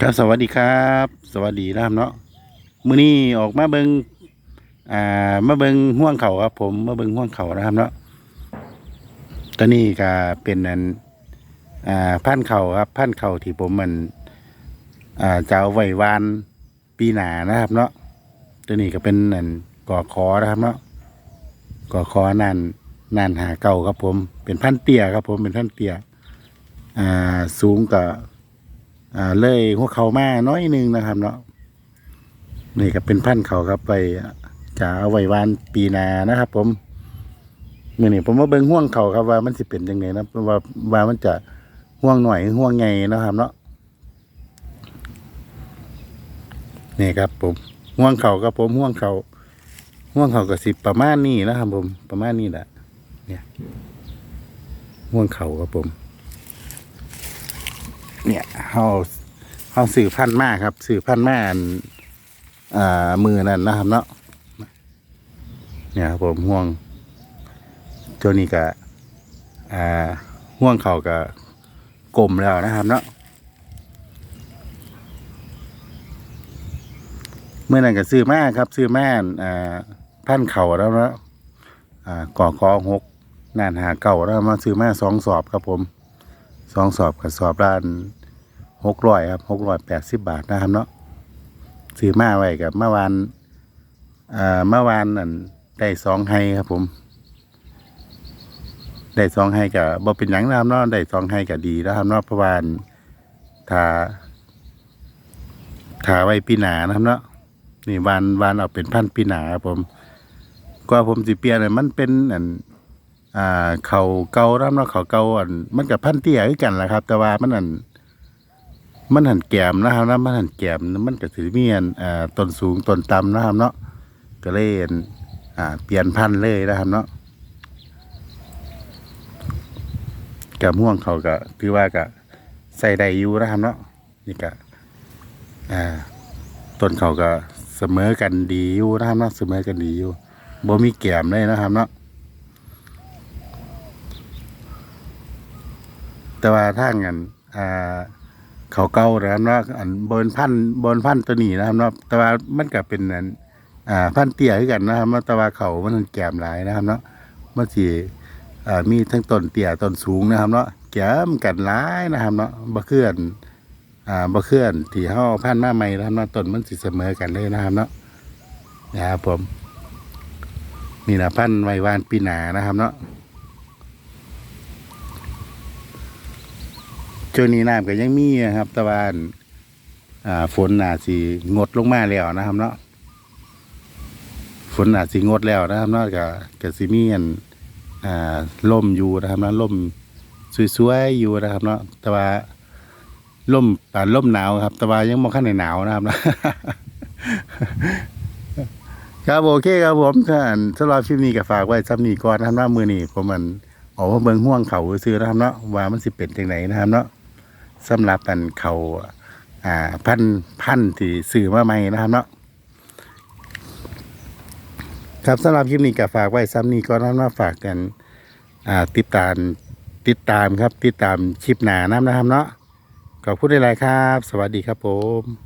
ครับสวัสดีครับ สวัสดีนะครับเนาะมื้อนี้ออกมาเบิงอ่ามาเบิงห่วงเขาครับ ผมมาเบิงห่วงเขานะครับเนาะตอนนี้ก็เป็นอันอ่าพันเขาครับพันเขาที่ผมมันอ่าจะเอาไว้วานปีหนานะครับ เนาะตัวนี้ก็เป็นอันก่อคอนะครับเนาะก่อคอนานนานหาเก่าครับผม เป็นพันเตี้ยครับ ผมเป็นพันเตี้ยอ่าสูงกับ อ่าเลยหัวเขามาน้อยนึงนะครับเนาะนี่ก็เป็นพันเขาครับไปจะเอาไว้วานปีนานะครับ ผมเมื่อนี้ผมมาเบิ่งห่วงเขาครับว่ามันสิเป็นยังไงนะว่าว่ามันจะห่วงหน่อยห่วงไงนะครับเนาะนี่ครับ ผมห่วงเขาครับผมห่วงเขาห่วงเขาก็สิประมาณนี้นะครับ ผมประมาณนี้แหละเนี่ยห่วงเขาครับผม เนี่ยเขาเขาสื่อพันธุ์มากครับ สื่อพันธุ์มากอันอ่ามือนั่นนะครับเนาะเนี่ยครับผมห่วงเจ้านี้ก็อ่าห่วงเขาก็กลมแล้วนะครับเนาะเมื่อนั้นก็ซื้อแมาครับ ซื้อแมาอันอ่าพันเข่าแล้วนะอ่าก่อคอหกนานหาเก่าแล้วมาซื้อแมาสองสอบครับผมสองสอบกับสอบด้าน หกร้อยครับหกร้อยแปดสิบบาทนะครับเนาะซื้อมาไว้กับเมื่อวานอ่าเมื่อวานนั่นได้สองไฮครับผม ได้สองไฮกับบ่เป็นหยังนะครับเนาะได้สองไฮกับดีนะครับเนาะเพราะว่านถ้าถาไว้ปีหนานะครับเนาะนี่วานวานเอาเป็นพันปีหนาครับผมกว่าผมสิเปลี่ยนเนี่ยมันเป็นอันอ่าเขาเกาแล้วเนาะเขาเกาอันมันกับพันเตี้ยคือกันแหละครับ แต่ว่ามันอัน มันหันแกมนะครับนะมันหันแกมมันก็ถือมีอันอ่าต้นสูงต้นต่ำนะครับเนาะก็เลยอันอ่าเปลี่ยนพันธุ์เลยนะครับเนาะกับม่วงเขาก็ถือว่าก็ใส่ได้อยู่นะครับเนาะนี่ก็อ่าต้นเขาก็เสมอกันดีอยู่นะครับเนาะเสมอกันดีอยู่บ่มีแกมเลยนะครับเนาะแต่ว่าทางกันอ่า เขาเก่านะครับเนาะอันบนพันบนพันตัวนี้นะครับเนาะแต่ว่ามันก็เป็นอันอ่าพันเตี้ยคือกันนะครับเนาะแต่ว่าเขามันแกมหลายนะครับเนาะมันสิอ่ามีทั้งต้นเตี้ยต้นสูงนะครับเนาะแกมกันหลายนะครับเนาะบ่เคลื่อนอ่าบ่เคลื่อนที่เฮาพันมาใหม่นะครับเนาะต้นมันสิเสมอกันเลยนะครับเนาะนะครับผมนี่นะพันไว้วานปีหนานะครับเนาะ ช่วงนี้น้ำก็ยังมีนะครับต่ว่าอันอ่าฝนอาสิงดลงมาแล้วนะครับเนาะฝนอาสิงดแล้วนะครับเนาะก็ก็สิมีอันอ่าล่มอยู่นะครับเนาะล่มสวยๆอยู่นะครับ เนาะแต่ว่าล่มป่าล่มหนาวครับ แต่ว่ายังบ่คันได้หนาวนะครับเนาะครับโอเคครับผมท่านสำหรับคลิปนี้ก็ฝากไว้ซ้ำนี้ก่อนนะครับว่ามือนี้ผมมันออกมาเบิ่งห่วงเขาซื้อนะครับเนาะว่ามันสิเป็นจังไดนะครับเนาะ สำหรับอันเขาอ่าพันพันที่สื่อมาใหม่นะครับเนาะครับสำหรับคลิปนี้ก็ฝากไว้ซ้ำนี้ก็น้องมาฝากกันอ่าติดตามติดตามครับ ติดตามคลิปหนาน้ำนะครับเนาะขอบคุณหลายๆครับ สวัสดีครับผม